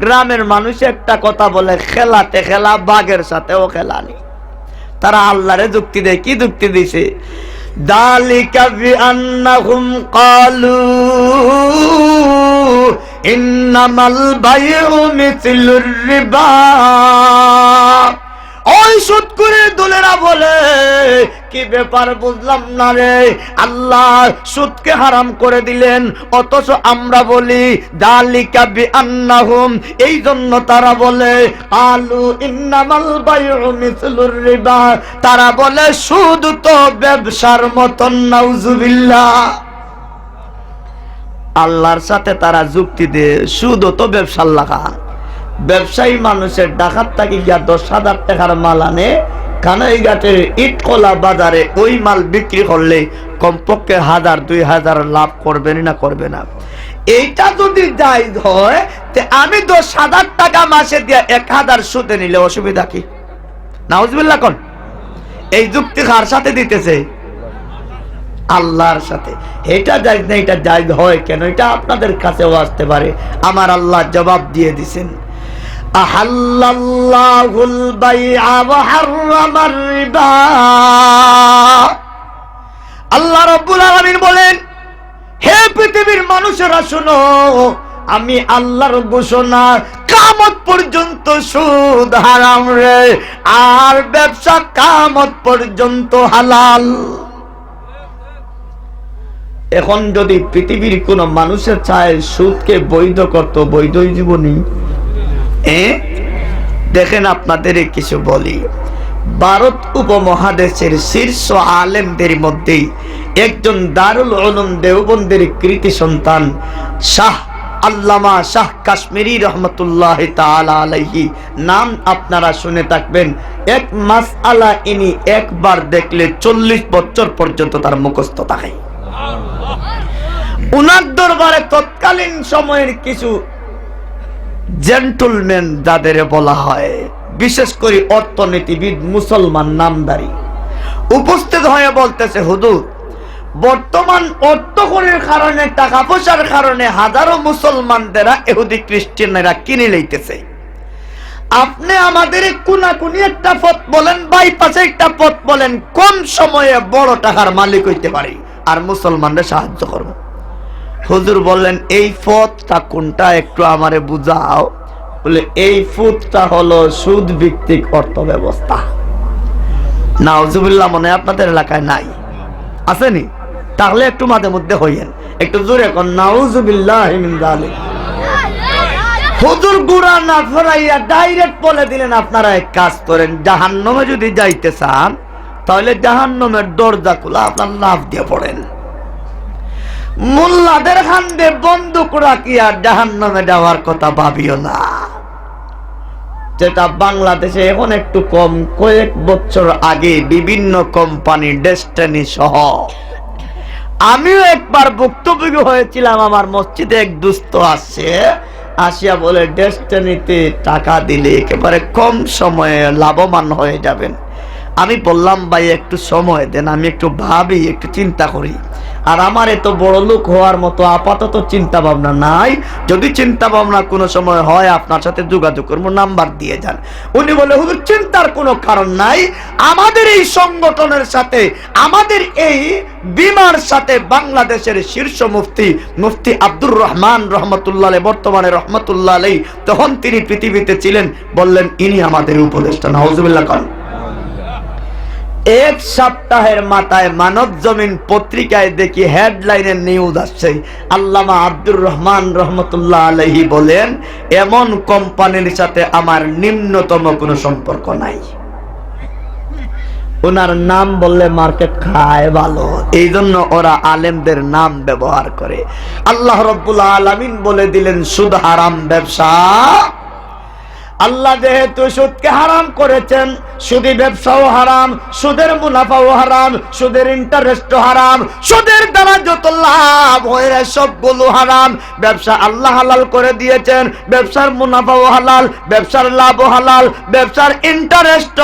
গ্রামের মানুষ একটা কথা বলে, খেলাতে খেলা, বাঘের সাথেও খেলা নেই। তারা আল্লাহরে যুক্তি দেয়। কি যুক্তি দিছে? দালিকা বিআন্নাহুম ক্বালু ইন্নামাল বাইউ মিছিল রিবা। ওই সুদকুরের দোলেরা বলে, কি ব্যাপার বুঝলাম না রে? আল্লাহ সুদকে হারাম করে দিলেন। অথচ আমরা বলি, দালিকা বিআন্নাহুম। এই জন্য তারা বলে আলু ইন্নামাল বাইউ মিসলুর রিবা। তারা বলে, সুদ তো ব্যবসার মতন, নাউজুবিল্লাহ। আল্লাহর সাথে তারা যুক্তি দিয়ে, সুদও তো ব্যবসার লাগা ব্যবসায়ী মানুষের ডাকাত থেকে গিয়া দশ হাজার টাকার মাল আনে, কানাই ঘাটের ইটকলা বাজারে ওই মাল বিক্রি করলে কমপক্ষে হাজার, দুই হাজার লাভ করবেন না, করবে না। এইটা যদি জায়জ হয় আমি দশ হাজার টাকা মাসে দিয়ে এক হাজার সুদে নিলে অসুবিধা কি? নাউজবিল্লা কোন। এই যুক্তি কার সাথে দিতেছে? আল্লাহর সাথে। এটা যাই না এটা জায়জ হয় কেন? এটা আপনাদের কাছেও আসতে পারে। আমার আল্লাহ জবাব দিয়ে দিছেন। আহাল্লাল্লাহুল বাইআ ওয়া হাররামার রিবা। আল্লাহ রাব্বুল আলামিন বলেন, হে পৃথিবীর মানুষেরা শুনো, আমি আল্লাহর ঘোষণা কামত পর্যন্ত সুদ হারাম রে, আর ব্যবসা কামত পর্যন্ত হালাল। এখন যদি পৃথিবীর কোন মানুষের চায় সুদকে বৈধ করত বৈধ জীবনী। দেখেন আপনাদের কিছু বলি। ভারত উপমহাদেশের শীর্ষ আলেমদের মধ্যেই একজন দারুল উলুম দেওবন্দের কৃতি সন্তান শাহ আল্লামা শাহ কাশ্মীরি রহমতুল্লাহ আলাইহি। নাম আপনারা শুনে থাকবেন। এক মাস আলা ইনি একবার দেখলে চল্লিশ বছর পর্যন্ত তার মুখস্থ থাকে। উনার দরবারে তৎকালীন সময়ের কিছু জেন্টলম্যান যাদের বলা হয়, বিশেষ করে অর্থনীতিবিদ মুসলমান নামদারি। উপস্থিত হয়ে বলতেছে হুদুর বর্তমান অর্থকরের কারণে টাকা পয়সার কারণে হাজারো মুসলমানদেরা এহুদি খ্রিস্টানেরা কিনে লইতেছে। আপনি আমাদের কোনাকুনি একটা পথ বলেন, বাইপাসে একটা পথ বলেন, কোন সময়ে বড় টাকার মালিক হইতে পারি? আর মুসলমানরা সাহায্য করব। হুজুর বললেন, এই পথটা কোনটা একটু আমারে বুঝাও। বলে, এই ফুটটা হলো সুদ ভিত্তিক অর্থ ব্যবস্থা নাউজুবিল্লাহ, মনে আপনাদের এলাকায় নাই। আসেনি? তাহলে একটু মাঝে মধ্যে হইয়েন। একটু জোরে এখন নাউজুবিল্লাহ হুজুর গুড়া না ফরাইয়া ডাইরেক্ট বলে দিলেন, আপনারা এক কাজ করেন, জাহান্নমে যদি যাইতে চান, তাহলে জাহান্নমের দরজা খোলা, আপনার লাভ দিয়ে পড়েন। মোল্লাদের হান্দে বন্দুক রাখি আর জাহান্নামে যাওয়ার কথা ভাবিও না। যেটা বাংলাদেশে এখন একটু কম, কয়েক বছর আগে বিভিন্ন কোম্পানি ডেস্টানি সহ। আমিও একবার ভুক্তভোগী হয়েছিলাম, আমার মসজিদে এক দুস্থ আসছে, আসিয়া বলে, ডেস্টানিতে টাকা দিলে একেবারে কম সময়ে লাভবান হয়ে যাবেন। আমি বললাম, ভাই, একটু সময় দেন, আমি একটু ভাবি, একটু চিন্তা করি। আর আমার এত বড় লোক হওয়ার মতো আপাতত চিন্তা ভাবনা নাই। যদি চিন্তা ভাবনা কোনো সময় হয়, আপনার সাথে যোগাযোগ করব, নাম্বার দিয়ে যান। উনি বলে, হুজুর, চিন্তার কোনো কারণ নাই। আমাদের এই সংগঠনের সাথে, আমাদের এই বিমার সাথে বাংলাদেশের শীর্ষ মুফতি মুফতি আব্দুর রহমান রহমতুল্লাহ বর্তমানে রহমতুল্লাহ আলাই তখন তিনি পৃথিবীতে ছিলেন। বললেন, ইনি আমাদের উপদেষ্টা। নওয়াজুবিল্লাহ খান এক সপ্তাহের মাথায় মানব জমিন পত্রিকায় দেখি হেডলাইনের নিউজ আসছে। আল্লামা আব্দুর রহমান রহমতুল্লাহ আলহি বলেন, এমন কোম্পানির সাথে আমার নিম্নতম কোনো সম্পর্ক নাই। ওনার নাম বললে মার্কেট খায় ভালো। এই জন্য ওরা আলেমদের নাম ব্যবহার করে। আল্লাহ রব্বুল আলমিন বলে দিলেন, সুদ হারাম ব্যবসা আল্লাহ যেহেতু সুদকে হারাম করেছেন, সুদি ব্যবসাও হারাম, সুদের মুনাফাও হারাম, সুদের ইন্টারেস্ট হারাম, সুদের দ্বারা যত লাভ হয়ে সবগুলো হারাম। ব্যবসা আল্লাহ হালাল করে দিয়েছেন, ব্যবসার মুনাফাও হালাল, ব্যবসার লাভও হালাল, ব্যবসার ইন্টারেস্ট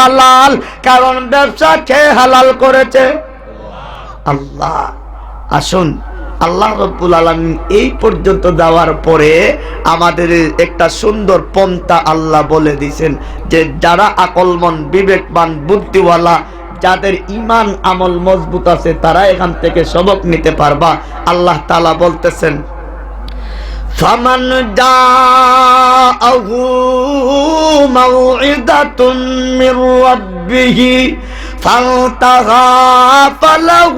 হালাল। কারণ ব্যবসা খেয়ে হালাল করেছে? আল্লাহ। আসুন আল্লাহ রব্বুল আলমিন এই পর্যন্ত যাওয়ার পরে আমাদের একটা সুন্দর পন্থা আল্লাহ বলে দিয়েছেন যে যারা আকলমন বিবেকবান বুদ্ধিওয়ালা যাদের ইমান আমল মজবুত আছে তারা এখান থেকে সবক নিতে পারবা আল্লাহ তালা বলতেছেন فمن جاءه موعظة من ربه فانتهى فله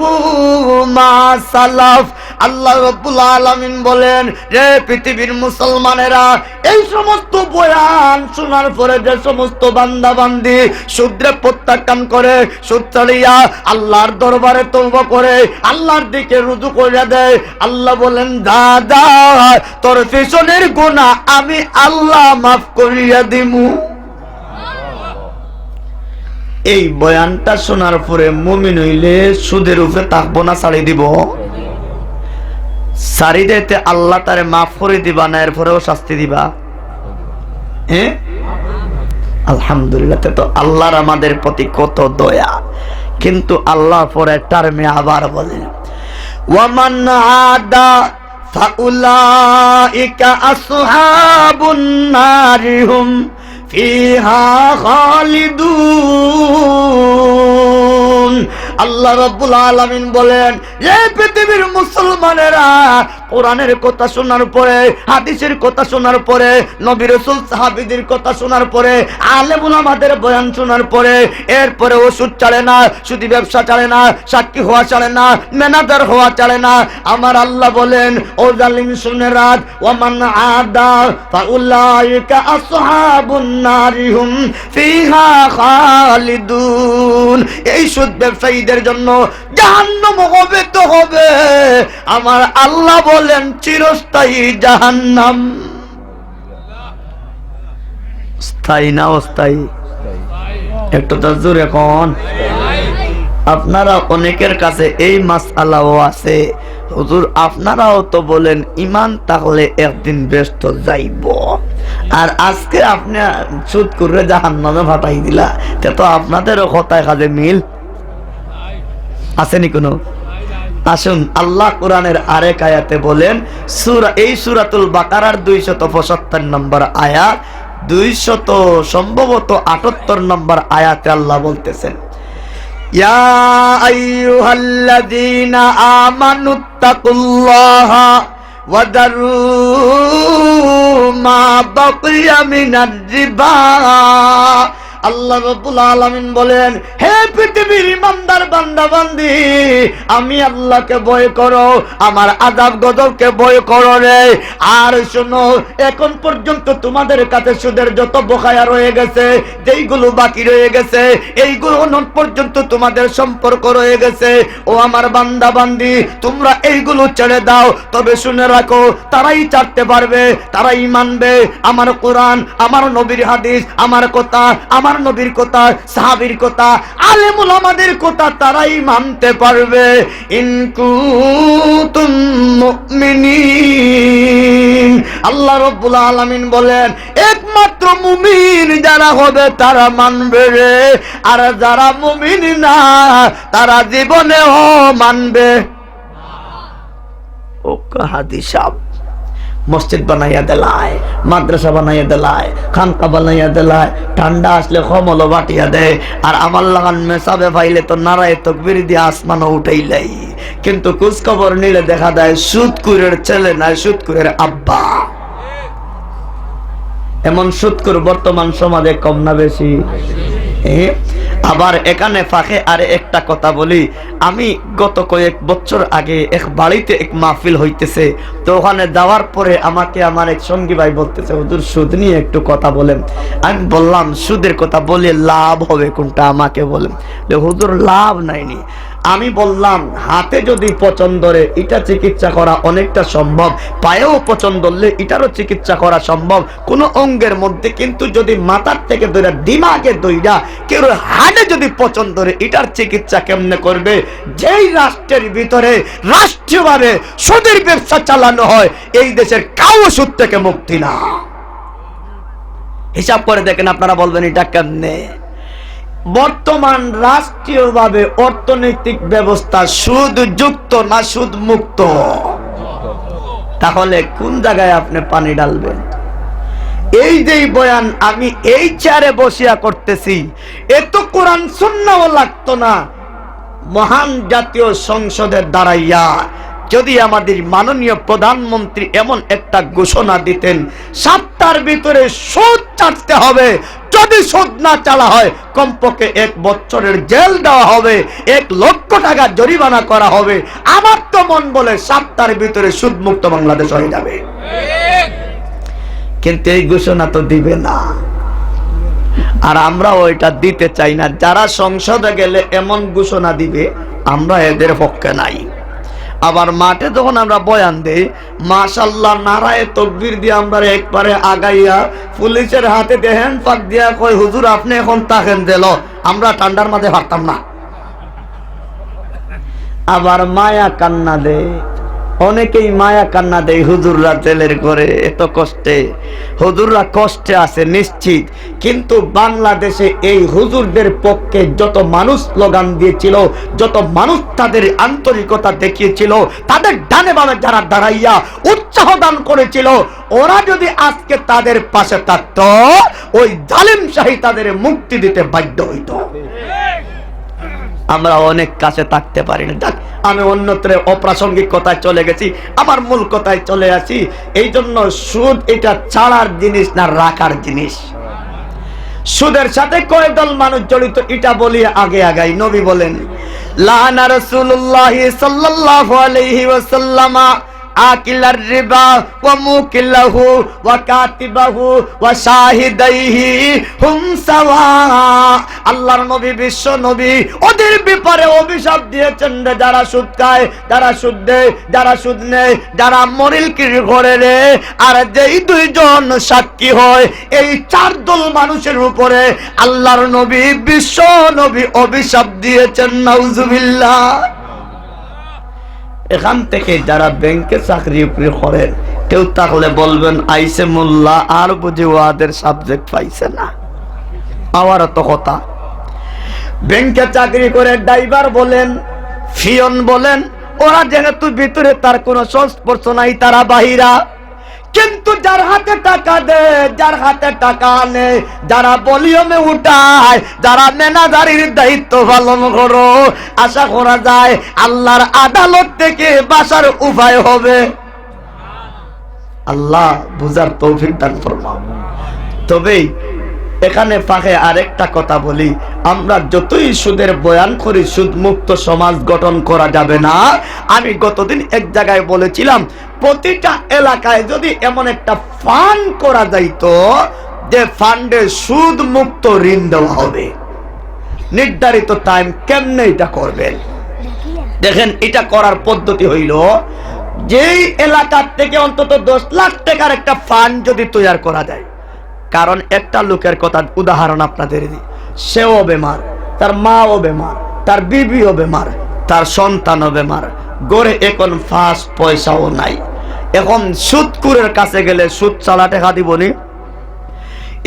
ما سلف আল্লাহ রব্বুল আলামিন বলেন রে পৃথিবীর মুসলমানেরা, এই সমস্ত বয়ান শোনার পরে যে সমস্ত বান্দা বান্দি শুদ্রে প্রত্যাখ্যান করে সুচ্ছাড়িয়া আল্লাহর দরবারে তৌবা করে, আল্লাহর দিকে রুজু করে দেয়, আল্লাহ বলেন, দাদা, তোর পেছনের গুণা আমি আল্লাহ মাফ করিয়া দিমু। এই বয়ানটা শোনার পরে মুমিন হইলে সুদের উপরে থাকব না ছাড়ি দিব। সারি দিতে আল্লাহ তারে মাফ করে দিবা না এরপরেও শাস্তি দিবা। হ্যাঁ আলহামদুলিল্লাহ, তো আল্লাহর আমাদের প্রতি কত দয়া। কিন্তু আল্লাহ পরে টার্মে আবার বলেন ওয়ামান আদা ফাউলাইকা আসহাবুন নারিহুম ফিহা খালিদুন। আল্লাহ রাব্বুল আলামিন বলেন যে পৃথিবীর মুসলমানেরা, কোরআনের কথা শোনার পরে, হাদিসের কথা শোনার পরে, নবী রাসূল সাহাবীদের কথা শোনার পরে, আলেমুল আমাদের বয়ান শোনার পরে, এরপরে ওষুধ চলে না শুধু ব্যবসা চলে না, সাক্ষী হওয়া চলে না, ম্যানেজার হওয়া চলে না। আমার আল্লাহ বলেন, ও জালিম শুনে রাত ওমান আদা ফাউলাইকা আসহাবুন নারিহুম ফিহা খালিদুন। এই সুদ ব্যবসায়ীদের জন্য জাহান্নাম হবে তো হবে। আমার আল্লাহ বলেন চিরস্থায়ী জাহান্নাম। স্থায়ী না অস্থায়ী? একটু তো জোরে এখন আপনারা অনেকের কাছে এই মাস আলাও আছে। হুজুর, আপনারাও তো বলেন ইমান তাহলে একদিন ব্যস্ত যাইব। আর আজকে আপনি সুদ করে জাহান নামে ফাটাই দিলা। তে তো আপনাদেরও কথায় কাজে মিল। আসেনি কোনো? আসুন, আল্লাহ কোরআনের আরেক আয়াতে বলেন, সুরা এই সুরাতুল বাকারার দুইশত পঁচাত্তর নম্বর আয়াত, দুইশত সম্ভবত আটাত্তর নম্বর আয়াতে আল্লাহ বলতেছেন, ইয়া মা মিনার রিবা আল্লাহ রাব্বুল আলামিন বলেন, হে পৃথিবীর ইমানদার বান্দা বান্দি আমি আল্লাহকে ভয় করো, আমার আযাব গজবকে ভয় করো রে। আর শোনো, এখন পর্যন্ত তোমাদের কাছে সুদের যত বকায়া রয়ে গেছে, যেইগুলো বাকি রয়ে গেছে, এইগুলো পর্যন্ত তোমাদের সম্পর্ক রয়ে গেছে। ও আমার বান্দা বান্দি তোমরা এইগুলো ছেড়ে দাও, তবে শুনে রাখো, তারাই ছাড়তে পারবে, তারাই মানবে। আমার কোরআন, আমার নবীর হাদিস, আমার কথা, আমার নবীর কথা, সাহাবীর কথা আলেমুল আমাদের কথা তারাই মানতে পারবে। মুমিনিন। আল্লাহ রব্বুল আলামিন বলেন, একমাত্র মুমিন যারা হবে তারা মানবে রে। আর যারা মুমিন না, তারা জীবনেও মানবে। ও হাদিসাব মসজিদ বানাইয়া দেলায়, মাদ্রাসা বানাইয়া দেলায়, খানকা বানাইয়া দেলায়, ঠান্ডা আসলে কমল বাটিয়া দেয়। আর আমার লাগান মেসাবে পাইলে তো নারায় তকবির দিয়ে আসমানও উঠাইলাই। কিন্তু খোঁজ খবর নিলে দেখা দেয় সুদকুরের ছেলে নয় সুদকুরের আব্বা। এমন সুদকুর বর্তমান সমাজে কম না বেশি? আবার এখানে ফাঁকে আর একটা কথা বলি। আমি গত কয়েক বছর আগে এক বাড়িতে এক মাহফিল হইতেছে, তো ওখানে যাওয়ার পরে আমাকে আমার এক সঙ্গী ভাই বলতেছে, হুজুর, সুদ নিয়ে একটু কথা বলেন। আমি বললাম, সুদের কথা বলে লাভ হবে কোনটা আমাকে বলেন? যে হুজুর, লাভ নাইনি আমি বললাম, হাতে যদি পছন্দ রে, এটা চিকিৎসা করা অনেকটা সম্ভব। পায়েও পছন্দ হলে এটারও চিকিৎসা করা সম্ভব। কোন অঙ্গের মধ্যে কিন্তু যদি মাথার থেকে দইরা দিমাগে দইরা কেউ হাড়ে যদি পছন্দ রে, এটার চিকিৎসা কেমনে করবে? যেই রাষ্ট্রের ভিতরে রাষ্ট্রীয়ভাবে সুদের ব্যবসা চালানো হয়, এই দেশের কাউ সুদ থেকে মুক্তি না। হিসাব করে দেখেন আপনারা বলবেন, এটা কেমনে? বর্তমান রাষ্ট্রীয়ভাবে অর্থনৈতিক ব্যবস্থা সুদ যুক্ত না সুদ মুক্ত? তাহলে কোন জায়গায় আপনি পানি ডালবেন এই যে বয়ান, আমি এই চেয়ারে বসিয়া করতেছি এত কোরআন শুননাও লাগতো না। মহান জাতীয় সংসদের দাঁড়াইয়া যদি আমাদের মাননীয় প্রধানমন্ত্রী এমন একটা ঘোষণা দিতেন, সাতটার ভিতরে সুদ চাটতে হবে যদি সুদ না চালা হয়, কমপক্ষে এক বছরের জেল দেওয়া হবে, এক লক্ষ টাকা জরিমানা করা হবে। আমার তো মন বলে সাতটার ভিতরে সুদ মুক্ত বাংলাদেশ হয়ে যাবে। কিন্তু এই ঘোষণা তো দিবে না। আর আমরা ওইটা দিতে চাই না। যারা সংসদে গেলে এমন ঘোষণা দিবে, আমরা এদের পক্ষে নাই। আবার মাঠে যখন আমরা বয়ান দেই, মাশাল্লাহ নারায় তকবির দিয়ে আমরা একবারে আগাইয়া পুলিশের হাতে দেহেন পাক দিয়া কই হুজুর, আপনি এখন তাকেন দিল আমরা ঠান্ডার মাঝে পারতাম না। আবার মায়া কান্না দে অনেকেই মায়া কান্না দেয় হুজুররা জেলের করে এত কষ্টে। হুজুররা কষ্টে আছে, নিশ্চিত। কিন্তু বাংলাদেশে এই হুজুরদের পক্ষে যত মানুষ স্লোগান দিয়েছিল, যত মানুষ তাদের আন্তরিকতা দেখিয়েছিল, তাদের ডানে বামে যারা দাঁড়াইয়া উৎসাহ দান করেছিল, ওরা যদি আজকে তাদের পাশে থাকতো, ওই জালিম শাহী তাদের মুক্তি দিতে বাধ্য হইত। আমরা অনেক কাছে থাকতে পারি না। আমি অন্যত্র অপ্রাসঙ্গিক কথায় চলে গেছি আমার মূল কথায় চলে আসি। এই জন্য সুদ এটা ছাড়ার জিনিস না রাখার জিনিস। সুদের সাথে কয় দল মানুষ জড়িত, এটা বলি আগে আগাই। নবী বলেন, লানা রসুল্লাহ সাল্লাল্লাহু আলাইহি ওয়াসাল্লামা ওদের ব্যাপারে অভিশাপ দিয়েছেন যারা সুদ খায়, যারা সুদ দেয়, যারা সুদ নেয়, যারা মরিল ঘরে রে। আর যেই দুইজন সাক্ষী হয়, এই চার দল মানুষের উপরে আল্লাহর নবী, বিশ্ব নবী অভিশাপ দিয়েছেন, নাউজুবিল্লাহ। এখান থেকে যারা ব্যাংকে চাকরি উকরি করেন কেউ তাহলে বলবেন, আইসে মোল্লা, আর বুঝি ওয়াদের সাবজেক্ট পাইছে না। আমার তো কথা। ব্যাংকে চাকরি করে ড্রাইভার বলেন, ফিয়ন বলেন, ওরা যেহেতু ভিতরে তার কোনো সংস্পর্শ নাই, তারা বাহিরা। কিন্তু যার হাতে টাকা দেয় যার হাতে টাকা আনে যারা বলিয়মে উঠায়, যারা মেনাজারির দায়িত্ব পালন করো, আশা করা যায় আল্লাহর আদালত থেকে বাসার উপায় হবে। আল্লাহ বুঝার তৌফিক দান ফরমাও। তবেই এখানে পাখে আরেকটা কথা বলি। আমরা যতই সুদের বয়ান করি সুদ মুক্ত সমাজ গঠন করা যাবে না। আমি গতদিন এক জায়গায় বলেছিলাম, প্রতিটা এলাকায় যদি এমন একটা ফান্ড করা যাইতো, যে ফান্ডে সুদ মুক্ত ঋণ দেওয়া হবে। নির্ধারিত টাইম কেমনে এটা করবেন? দেখেন, এটা করার পদ্ধতি হইল, যেই এলাকার থেকে অন্তত দশ লাখ টাকার একটা ফান্ড যদি তৈরি করা যায় কারণ একটা লোকের কথা উদাহরণ আপনাদের দিই। সেও বেমার, তার মাও বেমার, তার বিবিও বেমার, তার সন্তানও বেমার। গড়ে এখন ফাঁস পয়সাও নাই। এখন সুদকুরের কাছে গেলে সুদ চালা টাকা দিবনি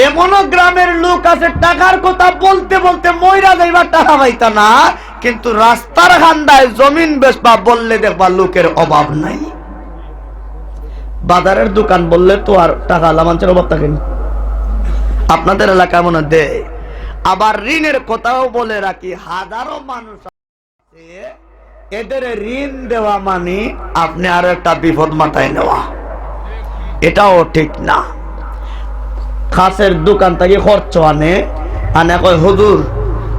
এমনও গ্রামের লোক আছে, টাকার কথা বলতে বলতে ময়রা যাইবার টাকা পাইতা না। কিন্তু রাস্তার খান্দায় জমিন বেচবা বললে দেখবা লোকের অভাব নাই। বাজারের দোকান বললে তো আর টাকা লামাঞ্চের অভাব থাকে না। আপনাদের এলাকা মনে দেয় আবার ঋণের কথাও বলে রাখি হাজারো মানুষ আছে, এদের ঋণ দেওয়া মানে আপনি আরও একটা বিপদ মাথায় নেওয়া। এটাও ঠিক না। খাসের দোকান থেকে খরচ আনে আনে কয় হুজুর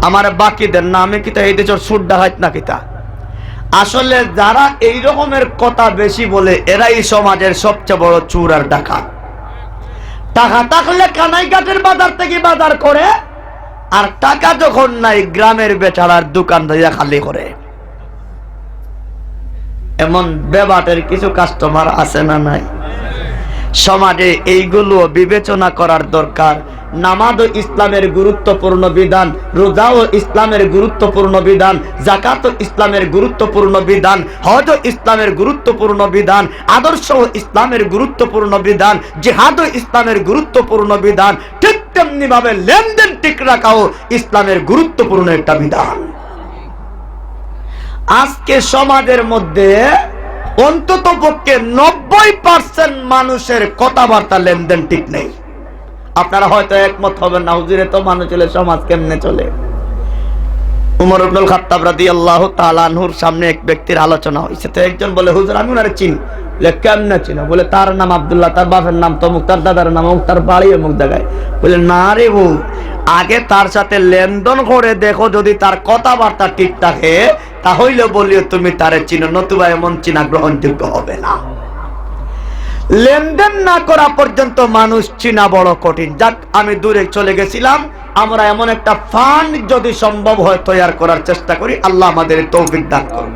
আমার বাকি দেন না আমি কিতা এই দেশের সুদ ডাকাইত না কিতা আসলে যারা এই রকমের কথা বেশি বলে এরাই সমাজের সবচেয়ে বড় চুর আর ডাকাত। টাকা থাকলে কানাই ঘাটের বাজার থেকে বাজার করে, আর টাকা যখন নাই, গ্রামের বেচারার দোকান দিয়ে খালি করে। এমন বেবাটের কিছু কাস্টমার আছে না নাই? সমাজে এইগুলো বিবেচনা করার দরকার। নামাজও ইসলামের গুরুত্বপূর্ণ বিধান রোজাও ইসলামের গুরুত্বপূর্ণ বিধান জাকাতও ইসলামের গুরুত্বপূর্ণ বিধান হজও ইসলামের গুরুত্বপূর্ণ বিধান, আদর্শ ইসলামের গুরুত্বপূর্ণ বিধান জিহাদও ইসলামের গুরুত্বপূর্ণ বিধান, ঠিক তেমনি ভাবে লেনদেন ঠিক রাখাও ইসলামের গুরুত্বপূর্ণ একটা বিধান। আজকে সমাজের মধ্যে অন্তত পক্ষে নব্বই পার্সেন্ট মানুষের কথাবার্তা লেনদেন ঠিক নেই। আপনারা হয়তো একমত হবেন না, হুজুরে তো মানুষ চলে সমাজ কেমনে চলে? উমর আব্দুল খাত্তাব রাদি আল্লাহ তালানহুর সামনে এক ব্যক্তির আলোচনা হয়েছে তো একজন বলে, হুজুর, আমি ওনারে চিনি। কেমনে চিনো? বলে, তার নাম আব্দুল্লাহ, তার বাপের নাম তমুক, তার দাদার নাম অমুক, তার বাড়ি অমুক জায়গায়। বলে, না রে বউ, আগে তার সাথে লেনদেন করে দেখো যদি তার কথাবার্তা ঠিক থাকে তাহলে বলিও তুমি তারে চিনো, নতুবা এমন চিনা গ্রহণযোগ্য হবে না। লেনদেন না করা পর্যন্ত মানুষ চিনা বড় কঠিন। যাক, আমি দূরে চলে গেছিলাম। আমরা এমন একটা ফান্ড যদি সম্ভব হয় তৈরি করার চেষ্টা করি। আল্লাহ আমাদের তৌফিক দান করুন।